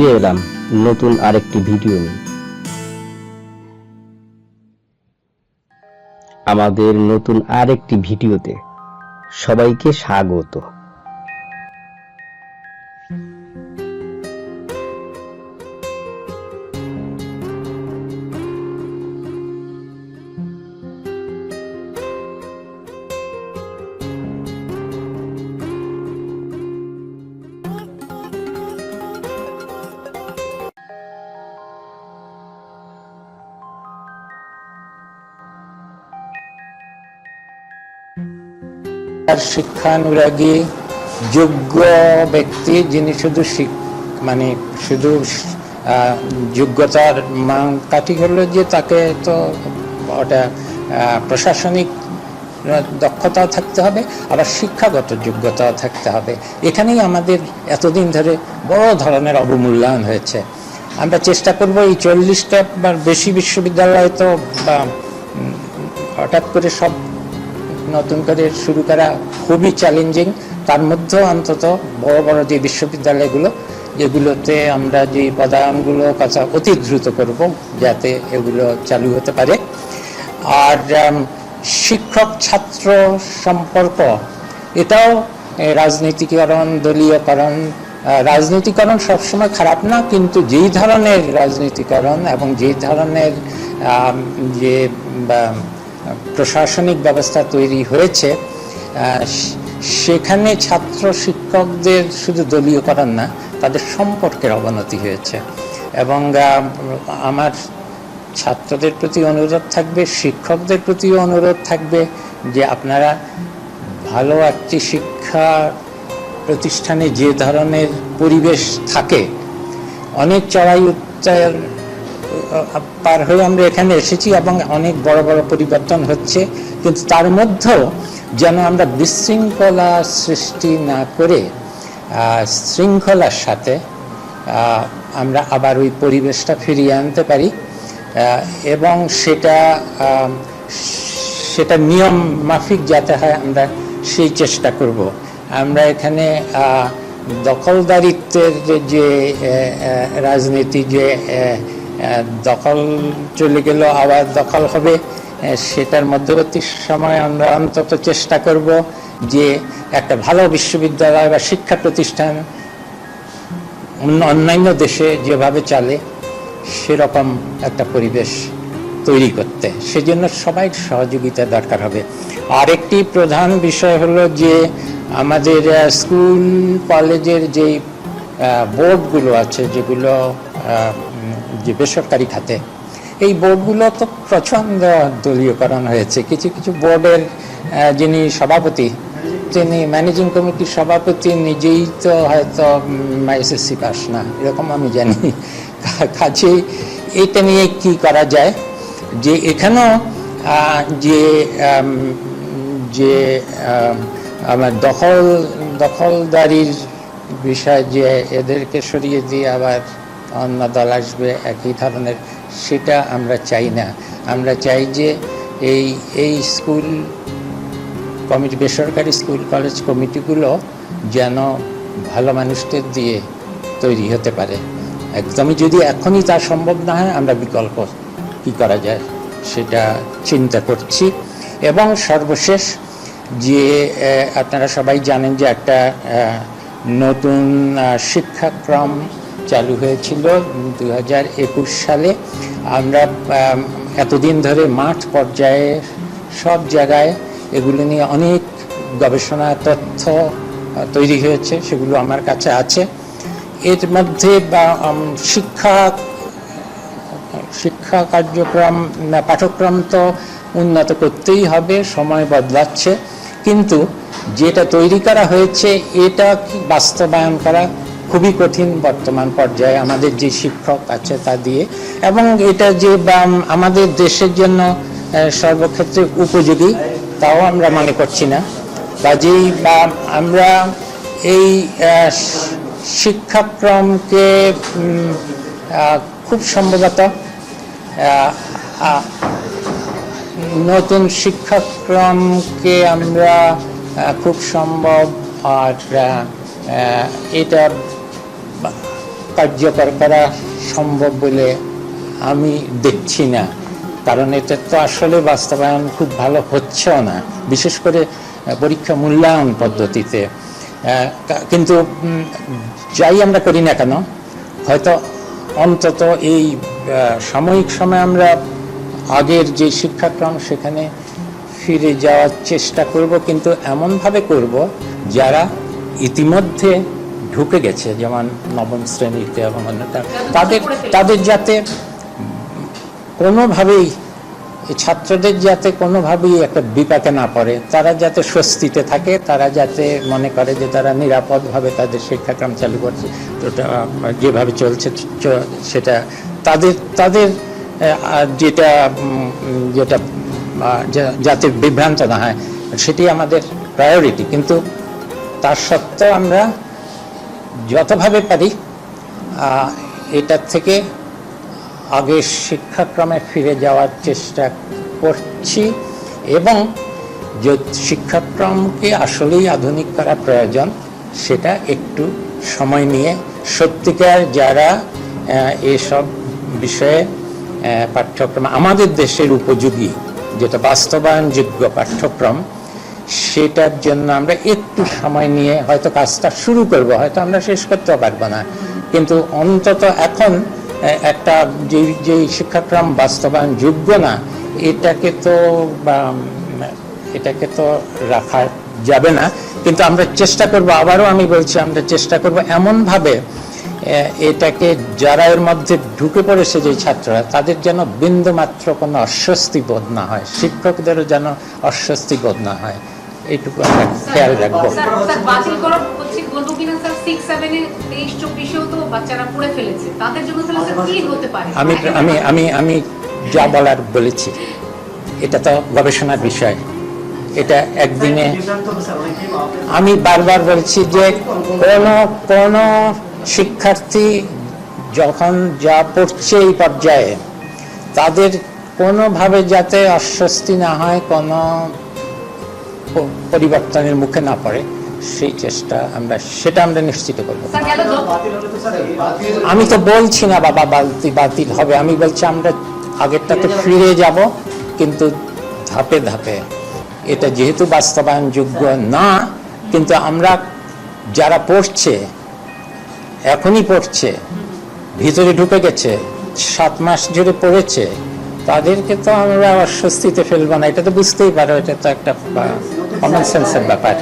ফিরে এলাম নতুন আরেকটি ভিডিও নিয়ে। আমাদের নতুন আরেকটি ভিডিওতে সবাইকে স্বাগত। শিক্ষানুরাগী যোগ্য ব্যক্তি যিনি শুধু মানে শুধু যোগ্যতার মানকাঠি হলো যে তাকে তো ওটা প্রশাসনিক দক্ষতাও থাকতে হবে, আবার শিক্ষাগত যোগ্যতাও থাকতে হবে। এখানেই আমাদের এতদিন ধরে বড় ধরনের অবমূল্যায়ন হয়েছে। আমরা চেষ্টা করব এই চল্লিশটা বেশি বিশ্ববিদ্যালয় তো হঠাৎ করে সব নতুন করে শুরু করা খুবই চ্যালেঞ্জিং তার মধ্যেও অন্তত বড় বড় যে বিশ্ববিদ্যালয়গুলো, যেগুলোতে আমরা যে পদায়নগুলো কথা অতি দ্রুত করব যাতে এগুলো চালু হতে পারে। আর শিক্ষক ছাত্র সম্পর্ক, এটাও রাজনীতিকরণ, দলীয়করণ রাজনীতিকরণ সবসময় খারাপ না, কিন্তু যেই ধরনের রাজনীতিকরণ এবং যেই ধরনের যে প্রশাসনিক ব্যবস্থা তৈরি হয়েছে সেখানে ছাত্র শিক্ষকদের শুধু দলীয় দলীয়করণ না, তাদের সম্পর্কের অবনতি হয়েছে। এবং আমার ছাত্রদের প্রতি অনুরোধ থাকবে, শিক্ষকদের প্রতিও অনুরোধ থাকবে যে আপনারা ভালো একটি শিক্ষা প্রতিষ্ঠানে যে ধরনের পরিবেশ থাকে, অনেক চড়াই উত্তর পার হয়ে আমরা এখানে এসেছি এবং অনেক বড় বড় পরিবর্তন হচ্ছে। কিন্তু তার মধ্যেও যেন আমরা বিশৃঙ্খলা সৃষ্টি না করে শৃঙ্খলার সাথে আমরা আবার ওই পরিবেশটা ফিরিয়ে আনতে পারি এবং সেটা সেটা নিয়ম মাফিক যাতে হয় আমরা সেই চেষ্টা করব। আমরা এখানে দখলদারিত্বের যে- রাজনীতি যে দখল চলে গেল, আবার দখল হবে। সেটার মধ্যবর্তী সময় আমরা অন্তত চেষ্টা করব যে একটা ভালো বিশ্ববিদ্যালয় বা শিক্ষা প্রতিষ্ঠান অন্য অন্যান্য দেশে যেভাবে চলে, সেরকম একটা পরিবেশ তৈরি করতে। সেজন্য সবাই সহযোগিতা দরকার হবে। আরেকটি প্রধান বিষয় হলো যে আমাদের স্কুল, কলেজের যেই বোর্ডগুলো আছে, যেগুলো যে বেসরকারি খাতে। এই বোর্ডগুলো তো প্রচণ্ড দলীয়করণ হয়েছে। কিছু কিছু বোর্ডের যিনি সভাপতি, তিনি ম্যানেজিং কমিটির সভাপতি, নিজেই তো হয়তো এসএসসি পাস না। এরকম আমি জানি। কাজেই এটা নিয়ে কি করা যায়? যে এখানেও যে যে আমার দখল, দখলদারির বিষয় যে এদেরকে সরিয়ে দিয়ে আবার অন্য দল আসবে, একই ধরনের। সেটা আমরা চাই না। আমরা চাই যে এই এই স্কুল কমিটি, বেসরকারি স্কুল, কলেজ কমিটিগুলো যেন ভালো মানুষদের দিয়ে তৈরি হতে পারে। একদমই যদি এখনই তা সম্ভব না হয়, আমরা বিকল্প কি করা যায় সেটা চিন্তা করছি। এবং সর্বশেষ যে আপনারা সবাই জানেন যে একটা নতুন শিক্ষাক্রম চালু হয়েছিল দু হাজার একুশ সালে। আমরা এতদিন ধরে মাঠ পর্যায়ে সব জায়গায় এগুলো নিয়ে অনেক গবেষণা তথ্য তৈরি হয়েছে, সেগুলো আমার কাছে আছে। এর মধ্যে শিক্ষা শিক্ষা কার্যক্রম পাঠ্যক্রম তো উন্নত করতেই হবে, সময় বদলাচ্ছে। কিন্তু যেটা তৈরি করা হয়েছে, এটা বাস্তবায়ন করা খুবই কঠিন বর্তমান পর্যায়ে আমাদের যে শিক্ষক আছে তা দিয়ে। এবং এটা যে আমাদের দেশের জন্য সর্বক্ষেত্রে উপযোগী, তাও আমরা মনে করছি না। কাজেই বা আমরা এই শিক্ষাক্রমকে খুব সম্ভবত নতুন শিক্ষাক্রমকে আমরা খুব সম্ভব আর এটা কার্যকর করা সম্ভব বলে আমি দেখছি না। কারণ এটা তো আসলে বাস্তবায়ন খুব ভালো হচ্ছেও না। বিশেষ করে পরীক্ষা মূল্যায়ন পদ্ধতিতে। কিন্তু যাই আমরা করি না কেন, হয়তো অন্তত এই সাময়িক সময় আমরা আগের যে শিক্ষাক্রম সেখানে ফিরে যাওয়ার চেষ্টা করব, কিন্তু এমনভাবে করব যারা ইতিমধ্যে ঢুকে গেছে, যেমন নবম শ্রেণীতে এবং তাদের তাদের যাতে কোনোভাবেই ছাত্রদের যাতে কোনোভাবেই একটা বিপাকে না পড়ে, তারা যাতে স্বস্তিতে থাকে, তারা যাতে মনে করে যে তারা নিরাপদভাবে তাদের শিক্ষাক্রম চালু করছে ওটা যেভাবে চলছে সেটা তাদের তাদের যেটা যেটা যাতে বিভ্রান্ত না হয়, সেটি আমাদের প্রায়োরিটি কিন্তু তার সত্ত্বেও আমরা যতভাবে পারি এটার থেকে আগের শিক্ষাক্রমে ফিরে যাওয়ার চেষ্টা করছি এবং যে শিক্ষাক্রমকে আসলেই আধুনিক করা প্রয়োজন, সেটা একটু সময় নিয়ে। সত্যিকার যারা এসব বিষয়ে পাঠ্যক্রম আমাদের দেশের উপযোগী, যেটা বাস্তবায়নযোগ্য পাঠ্যক্রম সেটার জন্য আমরা একটু সময় নিয়ে হয়তো কাজটা শুরু করব হয়তো আমরা শেষ করতেও পারব না। কিন্তু অন্তত এখন একটা যে যেই শিক্ষাক্রম বাস্তবায়ন যোগ্য না এটাকে তো বা, এটাকে তো রাখা যাবে না। কিন্তু আমরা চেষ্টা করব আবারও আমি বলছি আমরা চেষ্টা করব এমনভাবে এটাকে যারা এর মধ্যে ঢুকে পড়েছে যে ছাত্ররা তাদের যেন বিন্দু মাত্র কোনো অস্বস্তি বোধ না হয় শিক্ষকদেরও যেন অস্বস্তি বোধ না হয়। এইটুকু আমরা খেয়াল রাখব। স্যার স্যার বাতিল করা হচ্ছে বলব কিনা স্যার? সিক্স সেভেনে তেইশ চব্বিশেও তো বাচ্চারা পড়ে ফেলেছে। তাদের জন্য তাহলে স্যার কি হতে পারে? আমি আমি আমি আমি যা বলার বলেছি এটা তো গবেষণার বিষয়। এটা একদিনে আমি বারবার বলছি যে কোনো কোনো শিক্ষার্থী যখন যা পড়ছে এই পর্যায়ে তাদের কোনোভাবে যাতে অস্বস্তি না হয় কোনো পরিবর্তনের মুখে না পড়ে সেই চেষ্টা আমরা সেটা আমরা নিশ্চিত করব। আমি তো বলছি না বাবা বালতি বাতিল হবে। আমি বলছি আমরা আগেরটাতে ফিরে যাব কিন্তু ধাপে ধাপে। এটা যেহেতু বাস্তবায়নযোগ্য না কিন্তু আমরা যারা পড়ছে এখনই পড়ছে ভিতরে ঢুকে গেছে সাত মাস জুড়ে পড়েছে তাদেরকে তো আমরা অস্বস্তিতে ফেলব না। এটা তো বুঝতেই পারো এটা তো একটা কমন সেন্সের ব্যাপার।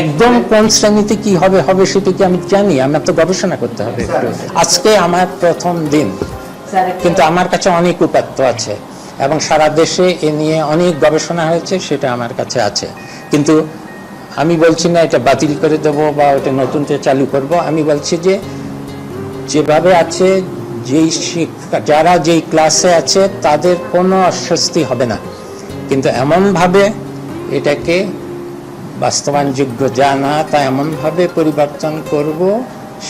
একদম কোন শ্রেণীতে কি হবে হবে সেটা কি আমি জানি আমার তো গবেষণা করতে হবে একটু। আজকে আমার প্রথম দিন। কিন্তু আমার কাছে অনেক উপাত্ত আছে এবং সারা দেশে এ নিয়ে অনেক গবেষণা হয়েছে সেটা আমার কাছে আছে। কিন্তু আমি বলছি না এটা বাতিল করে দেবো বা ওটা নতুনটা চালু করব। আমি বলছি যে যেভাবে আছে যেই শিক্ষা যারা যেই ক্লাসে আছে তাদের কোনো অস্বস্তি হবে না। কিন্তু এমনভাবে এটাকে বাস্তবায়নযোগ্য যা না তা এমনভাবে পরিবর্তন করব,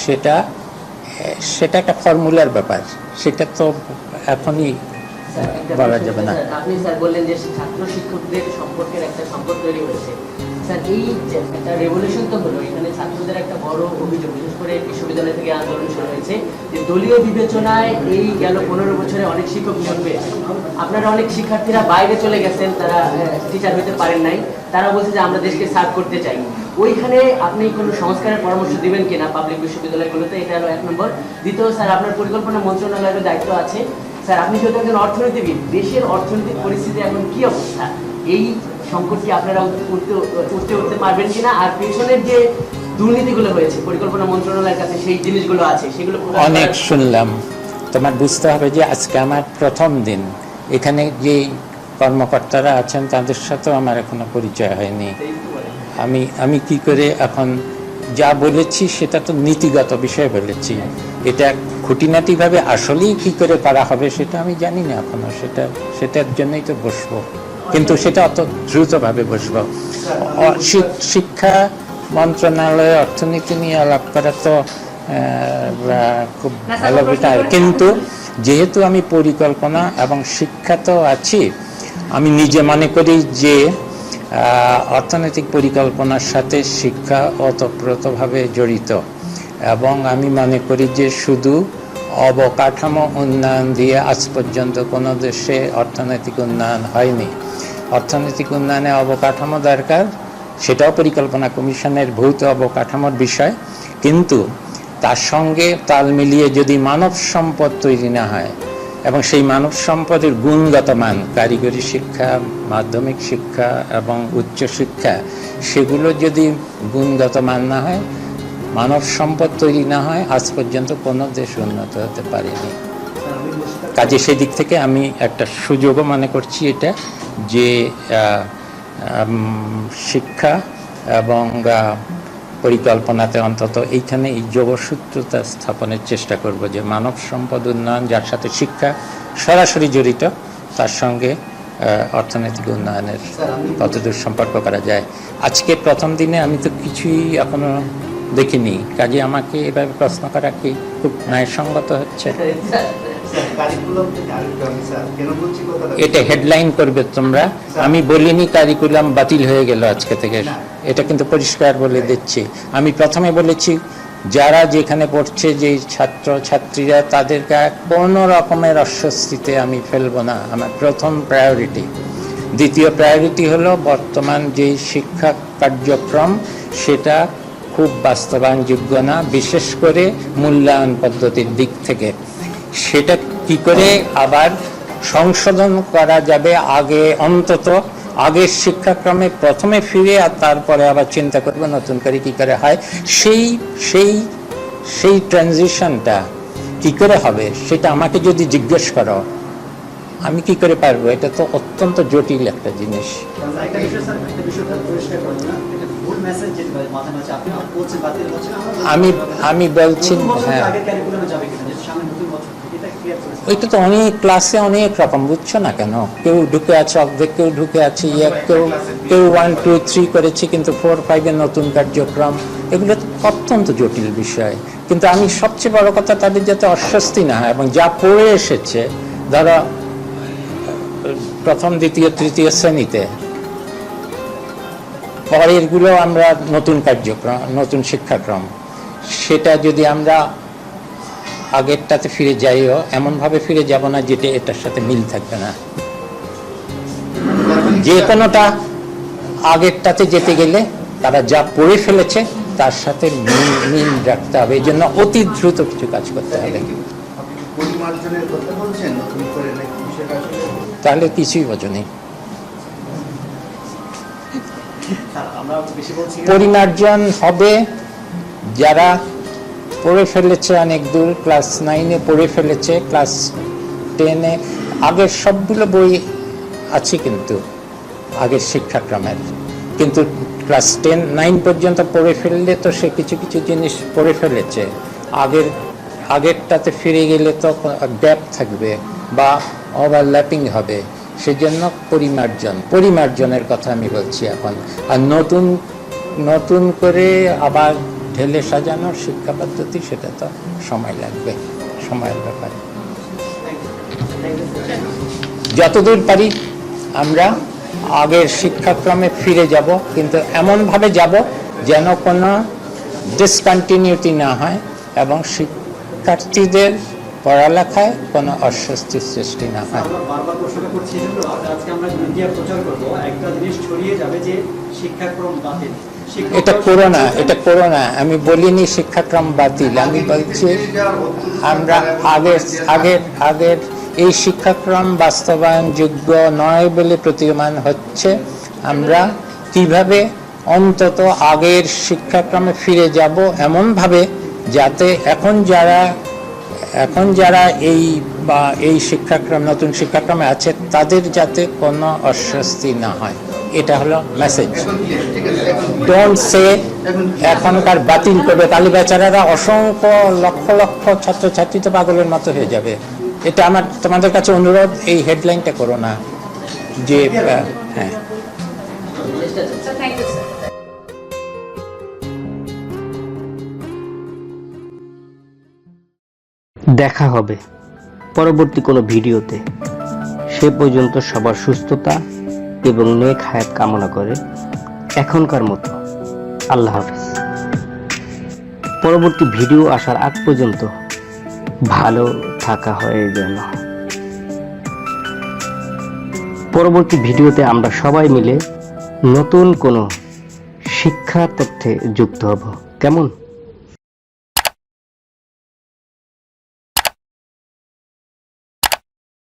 সেটা সেটা একটা ফর্মুলার ব্যাপার। সেটা তো এখনই বলা যাবে না। আপনি স্যার বললেন যে ছাত্র শিক্ষকদের সম্পর্কের একটা সম্পর্ক তৈরি হয়েছে। স্যার, এই একটা রেভলিউশন তো হলো, এখানে ছাত্রদের একটা বড় অভিযোগ, বিশেষ করে বিশ্ববিদ্যালয় থেকে আন্দোলন শুরু হয়েছে, যে দলীয় বিবেচনায় এই গেল পনেরো বছরে অনেক শিক্ষক নিয়োগ পেয়েছে। আপনারা অনেক শিক্ষার্থীরা বাইরে চলে গেছেন, তারা টিচার হতে পারেন নাই। তারা বলছে যে আমরা দেশকে সার্ভ করতে চাই। ওইখানে আপনি কোনো সংস্কারের পরামর্শ দিবেন কিনা পাবলিক বিশ্ববিদ্যালয়গুলোতে? এটা হলো এক নম্বর। দ্বিতীয়, স্যার, আপনার পরিকল্পনা মন্ত্রণালয়ের দায়িত্ব আছে। স্যার, আপনি যেহেতু একজন অর্থনীতিবিদ, দেশের অর্থনৈতিক পরিস্থিতি এখন কি অবস্থা? এই সংকট কি আপনারা উঠতে উঠতে উঠতে পারবেন কিনা? আর পেছনের যে দুর্নীতিগুলো হয়েছে, পরিকল্পনা মন্ত্রণালয়ের কাছে সেই জিনিসগুলো আছে, সেগুলো অনেক শুনলাম। তোমার বুঝতে হবে যে আজকে আমার প্রথম দিন। এখানে যে কর্মকর্তারা আছেন, তাদের সাথেও আমার এখনও পরিচয় হয়নি। আমি আমি কি করে এখন যা বলেছি সেটা তো নীতিগত বিষয় বলেছি। এটা খুঁটিনাটিভাবে আসলেই কি করে করা হবে সেটা আমি জানি না এখনও। সেটা, সেটার জন্যই তো বসবো। কিন্তু সেটা অত দ্রুতভাবে বসবো। শিক্ষা মন্ত্রণালয়ে, অর্থনীতি নিয়ে আলাপ করা তো খুব ভালো বিষয়। কিন্তু যেহেতু আমি পরিকল্পনা এবং শিক্ষা তো আছি আমি নিজে মনে করি যে অর্থনৈতিক পরিকল্পনার সাথে শিক্ষা ওতপ্রোতভাবে জড়িত। এবং আমি মনে করি যে শুধু অবকাঠামো উন্নয়ন দিয়ে আজ পর্যন্ত কোনো দেশে অর্থনৈতিক উন্নয়ন হয়নি। অর্থনৈতিক উন্নয়নে অবকাঠামো দরকার, সেটাও পরিকল্পনা কমিশনের ভৌত অবকাঠামোর বিষয়। কিন্তু তার সঙ্গে তাল মিলিয়ে যদি মানব সম্পদ তৈরি না হয় এবং সেই মানব সম্পদের গুণগত মান, কারিগরি শিক্ষা, মাধ্যমিক শিক্ষা এবং উচ্চ শিক্ষা, সেগুলো যদি গুণগত মান না হয়, মানব সম্পদ তৈরি না হয়, আজ পর্যন্ত কোনো দেশ উন্নত হতে পারেনি। কাজে সেদিক থেকে আমি একটা সুযোগও মনে করছি এটা, যে শিক্ষা এবং পরিকল্পনাতে অন্তত এইখানে এই যোগসূত্রতা স্থাপনের চেষ্টা করব যে মানব সম্পদ উন্নয়ন, যার সাথে শিক্ষা সরাসরি জড়িত, তার সঙ্গে অর্থনৈতিক উন্নয়নের কতদূর সম্পর্ক করা যায়। আজকে প্রথম দিনে আমি তো কিছুই এখনও দেখিনি। কাজে আমাকে এভাবে প্রশ্ন করা কি খুব ন্যায়সঙ্গত হচ্ছে? এটা হেডলাইন করবে তোমরা। আমি বলিনি কারিকুলাম বাতিল হয়ে গেল আজকে থেকে। এটা কিন্তু পরিষ্কার বলে দিচ্ছি। আমি প্রথমে বলেছি যারা যেখানে পড়ছে যে ছাত্র ছাত্রীরা তাদেরকে কোনো রকমের অস্বস্তিতে আমি ফেলব না। আমার প্রথম প্রায়োরিটি দ্বিতীয় প্রায়োরিটি হলো বর্তমান যে শিক্ষা কার্যক্রম সেটা খুব বাস্তবায়নযোগ্য না বিশেষ করে মূল্যায়ন পদ্ধতির দিক থেকে। সেটা কি করে আবার সংশোধন করা যাবে আগে অন্তত? আগের শিক্ষাক্রমে প্রথমে ফিরে আর তারপরে আবার চিন্তা করবে নতুন করে কি করে হয়? সেই সেই সেই ট্রানজিশনটা কি করে হবে সেটা আমাকে যদি জিজ্ঞেস করো, আমি কি করে পারব? এটা তো অত্যন্ত জটিল একটা জিনিস। আমি আমি বলছি হ্যাঁ। ওইটা তো অনেক ক্লাসে অনেক রকম, বুঝছ না কেন? কেউ ঢুকে আছে, অর্ধেক কেউ ঢুকে আছে কেউ কেউ ওয়ান টু থ্রি করেছে, কিন্তু ফোর ফাইভের নতুন কার্যক্রম। এগুলো অত্যন্ত জটিল বিষয়। কিন্তু আমি সবচেয়ে বড় কথা তাদের যাতে অস্বস্তি না হয় এবং যা পড়ে এসেছে, ধরো, প্রথম, দ্বিতীয়, তৃতীয় শ্রেণীতে, পরেরগুলো আমরা নতুন কার্যক্রম, নতুন শিক্ষাক্রম। সেটা যদি আমরা আগেরটাতে ফিরে যাইও এমনভাবে ফিরে যাব না যেটা এটার সাথে মিল থাকবে না। যে কোনোটা আগেরটাতে যেতে গেলে তারা যা পড়ে ফেলেছে তার সাথে মিল রাখতে হবে। এই জন্য অতি দ্রুত কিছু কাজ করতে হবে। তাহলে কিছুই বেশি বলছি পরিমার্জন হবে যারা পড়ে ফেলেছে অনেক দূর ক্লাস নাইনে পড়ে ফেলেছে ক্লাস টেনে আগের সবগুলো বই আছে কিন্তু, আগের শিক্ষাক্রমের। কিন্তু ক্লাস টেন নাইন পর্যন্ত পড়ে ফেললে তো সে কিছু কিছু জিনিস পড়ে ফেলেছে। আগের, আগেরটাতে ফিরে গেলে তো গ্যাপ থাকবে বা ওভারল্যাপিং হবে। সেজন্য পরিমার্জন, পরিমার্জনের কথা আমি বলছি এখন। আর নতুন নতুন করে আবার ঢেলে সাজানোর শিক্ষা পদ্ধতি, সেটা তো সময় লাগবে, সময়ের ব্যাপারে। যতদূর পারি আমরা আগের শিক্ষাক্রমে ফিরে যাব, কিন্তু এমনভাবে যাব যেন কোনো ডিসকন্টিনিউটি না হয় এবং শিক্ষার্থীদের পড়ালেখায় কোনো অস্বস্তির সৃষ্টি না হয়। শিক্ষাক্রম বাতিল। এটা করো না, এটা করো না। আমি বলিনি শিক্ষাক্রম বাতিল, আমি বলছি আমরা আগের আগের আগের এই শিক্ষাক্রম বাস্তবায়নযোগ্য নয় বলে প্রতীয়মান হচ্ছে। আমরা কীভাবে অন্তত আগের শিক্ষাক্রমে ফিরে যাব এমনভাবে যাতে এখন যারা এখন যারা এই বা এই শিক্ষাক্রম, নতুন শিক্ষাক্রমে আছে, তাদের যাতে কোনো অস্বস্তি না হয়। এটা হলো মেসেজ ডোন্ট সে এখনকার বাতিল করবে কালী বেচারারা। অসংখ্য লক্ষ লক্ষ ছাত্রছাত্রী তো পাগলের মতো হয়ে যাবে। এটা আমার, তোমাদের কাছে অনুরোধ, এই হেডলাইনটা করো না। যে হ্যাঁ। দেখা হবে পরবর্তী কোনো ভিডিওতে। সে পর্যন্ত সবার সুস্থতা এবং নেক হায়াত কামনা করে এখনকার মতো। আল্লাহ হাফেজ। পরবর্তী ভিডিও আসার আগ পর্যন্ত ভালো থাকা হয়ে যেন। পরবর্তী ভিডিওতে আমরা সবাই মিলে নতুন কোনো শিক্ষা তথ্যে যুক্ত হব। কেমন?